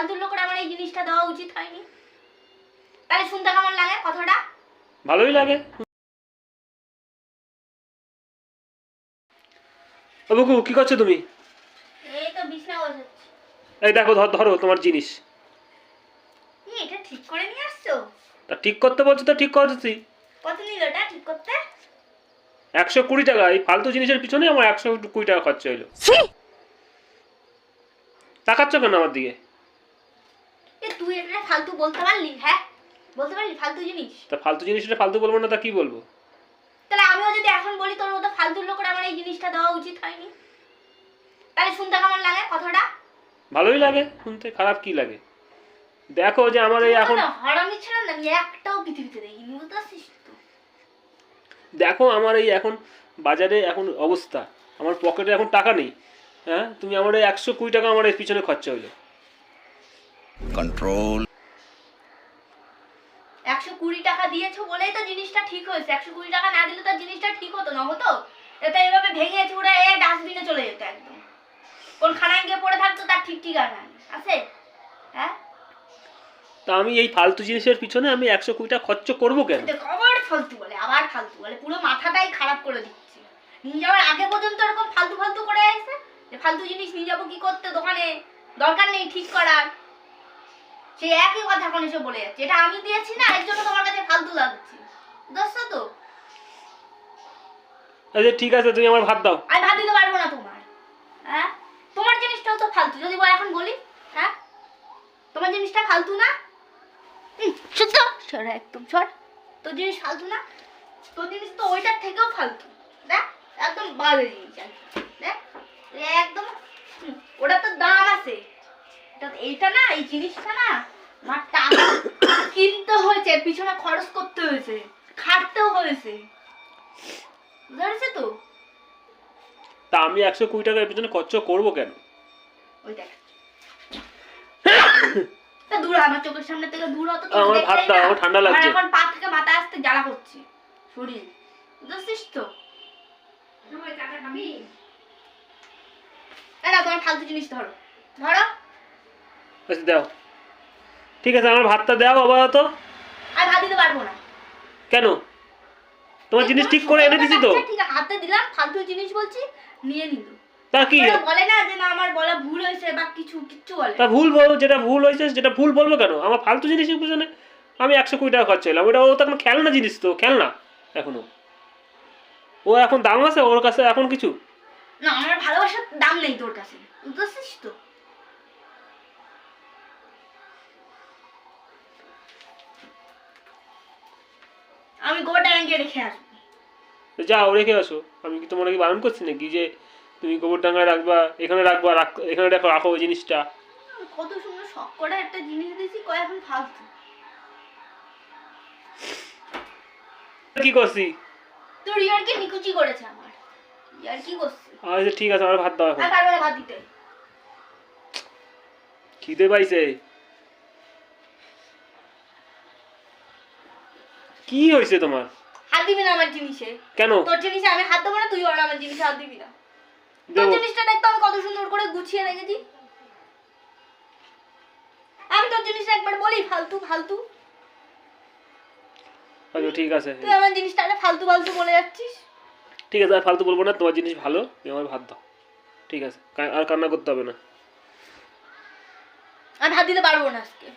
ফালতু লোকের আমার এই জিনিসটা দেওয়া উচিত হয়নি। তাহলে শুনতে কেমন লাগে কথাটা? ভালোই লাগে। ও বুকু কি করছ তুমি? এই তো বিছনা বসাচ্ছি এই দেখো ধর ধরো তোমার জিনিস। এই, এটা ঠিক করে নিয়ে আসছো? তা ঠিক করতে বলছো তো ঠিক করতেছি কত নিল এটা ঠিক করতে? একশো কুড়ি টাকা এই ফালতু জিনিসের পিছনে আমার একশো কুড়ি টাকা খরচা হইল। তাকাচ্ছ কেন আমার দিকে? তুই এটা ফালতু বলতে পারলি? হ্যাঁ? বলতে পারলি? ফালতু জিনিস? তা ফালতু জিনিসটা ফালতু বলব না তা কি বলব? তাহলে আমিও যদি এখন বলি তোর মতো ফালতু লোকের আমার এই জিনিসটা দেওয়া উচিত হয়নি। তাহলে শুনতে কেমন লাগে কথাটা? ভালোই লাগে শুনতে খারাপ কি লাগে? দেখো যে আমার এই এখন হরামি না আমি একটাও পৃথিবীতে দেখিনি দেখো আমার এই এখন বাজারে এখন অবস্থা আমার পকেটে এখন টাকা নেই হ্যাঁ? তুমি আমার এই একশো কুড়ি টাকা আমার এর পিছনে খরচা হইল control. একশো কুড়ি টাকা দিয়েছ বলেই তো জিনিসটা ঠিক হয়েছে। একশো কুড়ি টাকা না দিলে তো জিনিসটা ঠিক হতো না হতো। এটা এভাবে ভেঙে চুড়ে এ ডাস্টবিনে চলে যেত একদম। কোন খানায় গিয়ে পড়ে থাকতো তার ঠিক ঠিকানা। আছে? হ্যাঁ? তা আমি এই ফালতু জিনিসের পিছনে আমি একশো কুড়ি টাকা খরচ করব কেন? আবার ফালতু বলে আবার ফালতু বলে পুরো মাথাটাই খারাপ করে দিচ্ছে। নিয়ে যাওয়ার আগে পর্যন্ত এরকম ফালতু ফালতু করে আসছে যে ফালতু জিনিস নিয়ে যাব কি করতে দোকানে? দরকার নেই ঠিক করার। সেই একই কথা এখন এসে বলে যাচ্ছে। এটা আমি দিয়েছি না এর জন্য তোমার কাছে ফালতু লাগছে। তো। আচ্ছা ঠিক আছে তুমি আমার ভাত দাও। আমি ভাত দিতে পারব না তোমার। হ্যাঁ? তোমার জিনিসটাও তো ফালতু। যদি বল এখন বলি হ্যাঁ? তোমার জিনিসটা ফালতু না? সর একদম সর। তোর জিনিস ফালতু না? তোর জিনিস তো ওইটার থেকেও ফালতু। দেখ একদম বাজে জিনিস। দেখ একদম ওটা তো দাম এটা এইটা না এই জিনিসটা না আমার টাকা কিনতে হয়েছে পিছনে খরচ করতে হয়েছে খাটতেও হয়েছে। বুঝতে তো? তা আমি একশো কুড়ি টাকা এর পিছনে খরচ করব কেন? ওই দেখ। দূর আমার চোখের সামনে থেকে দূর হতো আমার ভাত দাও, আমার ঠান্ডা লাগছে। এখন পা থেকে মাথা আসতে জ্বালা করছে শরীর। বুঝছিস তো? এই নাও, তোমার ফালতু জিনিস ধরো। ধরো। আচ্ছা দাও। ঠিক আছে আমার ভাতটা দাও আপাতত। আর ভাত দিতে পারব না। কেন? তোমার জিনিস ঠিক করে এনে দিছি তো। আচ্ছা, ঠিক আছে হাতে দিলাম ফালতু জিনিস বলছি নিয়ে নিল। তা কি? বলে না যে না আমার বলা ভুল হয়েছে বা কিছু কিচ্ছু বলে তা ভুল বলো যেটা ভুল হয়েছে যেটা ভুল বলব কেন? আমার ফালতু জিনিসের পিছনে আমি একশো কুড়ি টাকা খরচা হলাম ওটা ও তো এখন খেলনা জিনিস তো খেলনা এখনও। ও এখন দাম আছে ওর কাছে এখন কিছু? না আমার ভালোবাসার দাম নেই তোর কাছে। বুঝতে পারছিস তো? আমি গোটা ব্যাংকে রেখে আসব। যাও রেখে আসো। আমি কি তোমার কি বারণ করছি নাকি যে তুমি গোবর ডাঙ্গায় রাখবা এখানে রাখবা এখানে রাখো রাখো ওই জিনিসটা? কত সুন্দর শখ করে একটা জিনিস দিয়েছি কয় এখন ফালতু। কি করছি? তোর ইয়ারকে নিকুচি করেছে আমার। ইয়ার কি আচ্ছা ঠিক আছে আমার ভাত দাও এখন। আর পারবে না ভাত দিতে। খিদে পাইছে। কি হয়েছে তোমার? হাত দিবি না আমার জিনিসে? কেন? তোর জিনিসে আমি হাত দেবো না তুই আর আমার জিনিসে হাত দিবি না। তোর জিনিসটা দেখতো আমি কত সুন্দর করে গুছিয়ে রেখেছি। আমি তোর জিনিসটা একবার বলি ফালতু ফালতু। আচ্ছা ঠিক আছে। তুই আমার জিনিসটা আরে ফালতু ফালতু বলে যাচ্ছিস? ঠিক আছে আর ফালতু বলব না তোমার জিনিস ভালো তুমি আমার ভাত দাও। ঠিক আছে আর কান্না করতে হবে না। আমি ভাত দিতে পারব না আজকে।